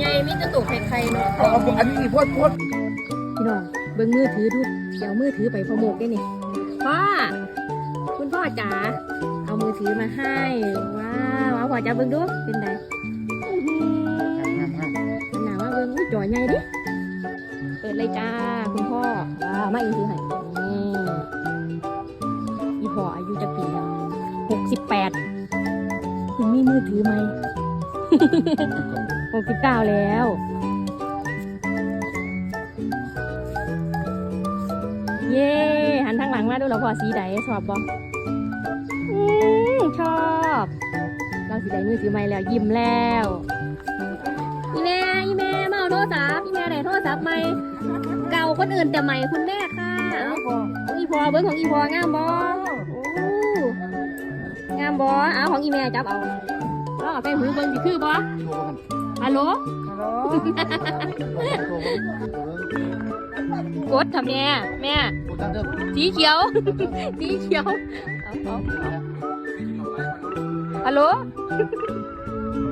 ใหญ่มีแตะตุกไข่ๆเนาะเอาเอาอันนี้พ่นพ่นพี่น้องเบิ่งมือถือดูเดี๋ยวมือถือไปพอหมกได้นี่พ่อคุณพ่อจ๋าเอามือถือมาให้ว้าวเอาพ่อจ๋าเบิ่งดูเป็นไงอื้อหือหนาว่าเบิ่งอุ้ยจ่อใหญ่ดิเปิดเลยจ้าคุณพ่อว้าวมาอีกทีให้นี่อีพ่ออายุจะปีแล้วหกสิบแปดคุณมีมือถือไหม หกสิบเก้าแล้ว เย่หันทางหลังมาดูเราพอสีใดชอบบ่อืมชอบ เราสีใดมือสีใหม่แล้วยิ้มแล้วอีแม่อีแม่มาเอาโทรศัพท์อีแม่ไหนโทรศัพท์ใหม่เก่าคนอื่นแต่ใหม่คุณแม่ค่ะอีพอเบิ้งของอีพองามบองามบ่เอาของอีแม่จับเอาแล้วเอาไปหูเบิ้งสิคือบ่ ฮัลโหลกดทำแม่แม่ สีเขียว สีเขียว เอาเอาเอาฮัลโหล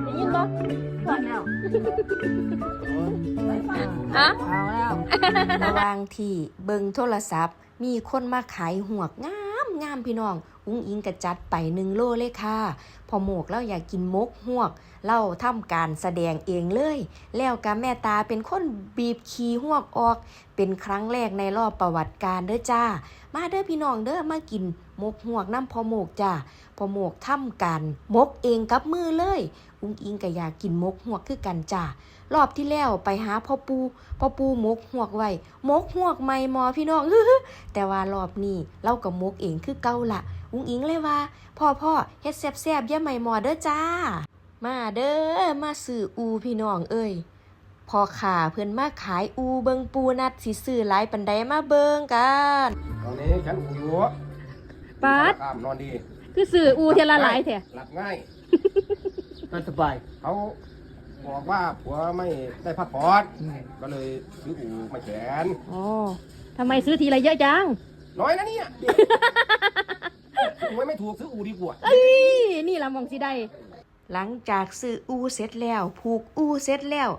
ได้ยินบ่ฟังแล้วอะเอาแล้วระหว่างที่เบิงโทรศัพท์ มีคนมาขายหวกงามงามพี่น้อง อุ้งอิงกระจัดไปหนึ่งโลเลยค่ะ พอหมกเราอยากกินมกหวก เล่าทำการแสดงเองเลย แล้วกับแม่ตาเป็นคนบีบขีหวกออก เป็นครั้งแรกในรอบประวัติการเด้อจ้า มาเด้อพี่น้องเด้อมากิน มกหวกน้ำพอหมกจ้าพอหมกทำการมกเองกับมือเลย อุ้งอิงก็อยากกินมกหวกคือกันจ้ารอบที่แล้วไปหาพ่อปูพ่อปูมกหวกไว้มกหวกไม่หมอพี่น้องแต่ว่ารอบนี้เราก็มกเองคือเก่าละอุ้งอิงเลยว่า พ่อพ่อเฮ็ดแซ่บๆย่าไม่หมอเด้อจ้า มาเด้อมาซื้ออูพี่น้องเอ้ยพอขาเพิ่อนมาขายอูเบิงปูนัดสิซื้อหลายปันใดมาเบิงกัน ตอนนี้ฉันอูอยู่ ปาดตามนอนดีคือสื่ออูเทยละหลายแท้หลับง่ายมันสบายเขาบอกว่าผัวไม่ได้พักผ่อนก็เลยซื้ออูมาแขวนอ๋อทำไมซื้อทีละเยอะจังน้อยนะเนี่ยหวยไม่ถูกซื้ออูดีกว่า เอ้ยนี่ละมองสิได้ หลังจากซื้ออูเสร็จแล้ว ผูกอูเสร็จแล้ว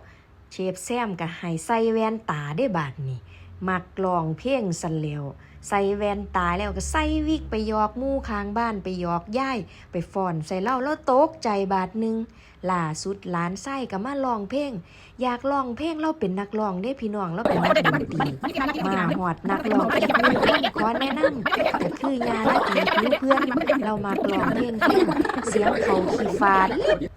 เชฟแซมก็ให้ใส่แว่นตาได้บาดนี้ มักลองเพลงสันแล้วใส่แว่นตาแล้วก็ใส่วิกไปยอกมู่ข้างบ้านไปยอกย่าย ไปฟ้อนใส่เล่าแล้วตกใจบาดหนึ่งล่าสุดหลานไส้ก็มาลองเพลงอยากลองเพลงเราเป็นนักร้องได้พี่น้องเราเป็นนักดนตรีมาหอดนักร้องอีกหนึ่งคนขอแนะนำก็คือยาละตีเพื่อนเรามากลองเพลงเพลงเสียงเขาขี้ฟาด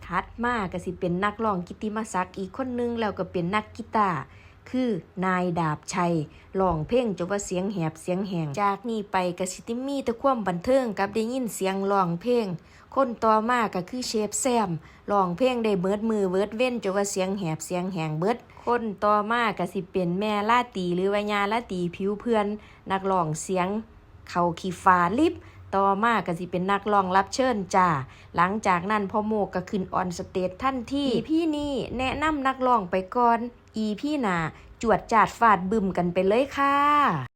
ทัดมากก็สิเป็นนักร้องกิตติมศักดิ์อีกคนนึงแล้วก็เป็นนักกีตาร์ คือนายดาบชัยร้องเพลงจนว่าเสียงแหบเสียงแหงจากนี้ไปกสิติมีต่ความบันเทิงกับได้ยินเสียงร้องเพลง คนต่อมาก็คือเชฟแซมร้องเพลงได้เบิดมือเบิดเว้นจนว่าเสียงแหบเสียงแหงเบิด คนต่อมาก็สิเป็นแม่ลาตีหรือว่ายาลาตีผิวเพื่อน นักร้องเสียง เขาขีฟ้าลิบ ต่อมาก็สิเป็นนักร้องรับเชิญจ้า หลังจากนั้นพ่อโมกก็ขึ้นออนสเตจทันทีอีพี่นี่แนะนำนักร้องไปก่อน อีพี่หนาจวดจาดฟาดบึมกันไปเลยค่ะ